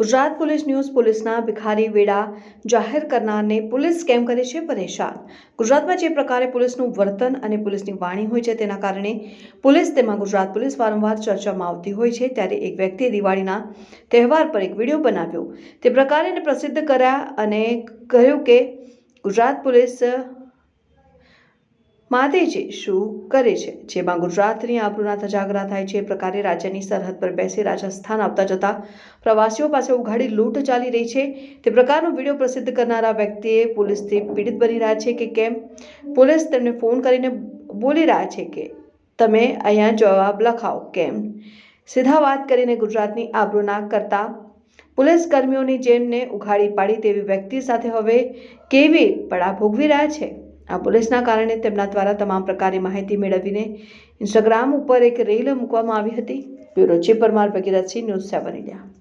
Gujarat police news પોલીસના ભિખારી વેડા જાહેર કરનારને પોલીસ કેમ કરે છે પરેશાન? ગુજરાતમાં જે પ્રકારે પોલીસનું વર્તન અને પોલીસની વાણી હોય છે તેના કારણે પોલીસ તેમાં ગુજરાત પોલીસ વારંવાર ચર્ચામાં આવતી હોય છે. ત્યારે એક વ્યક્તિએ દિવાળીના તહેવાર પર એક વીડિયો બનાવ્યો. તે પ્રકારે પ્રસિદ્ધ કર્યા અને કહ્યું કે ગુજરાત પોલીસ માતેજી શું કરે છે? જેમાં ગુજરાતની આબરૂના ધજાગરા થાય છે. એ પ્રકારે રાજ્યની સરહદ પર બેસી રાજસ્થાન આવતા જતા પ્રવાસીઓ પાસે ઉઘાડી લૂંટ ચાલી રહી છે. તે પ્રકારનો વીડિયો પ્રસિદ્ધ કરનારા વ્યક્તિએ પોલીસથી પીડિત બની રહ્યા છે કે કેમ? પોલીસ તેમને ફોન કરીને બોલી રહ્યા છે કે, તમે અહીંયા જવાબ લખાવો. કેમ? સીધા વાત કરીને ગુજરાતની આબરૂના કરતા પોલીસ કર્મીઓની જેમને ઉઘાડી પાડી તેવી વ્યક્તિ સાથે હવે કેવી પડા ભોગવી રહ્યા છે? આ પોલીસના કારણે તેમના દ્વારા તમામ પ્રકારની માહિતી મેળવીને ઇન્સ્ટાગ્રામ ઉપર એક રીલ મૂકવામાં આવી હતી. Bureau chief Parmar Bhagirathsinh news seven India.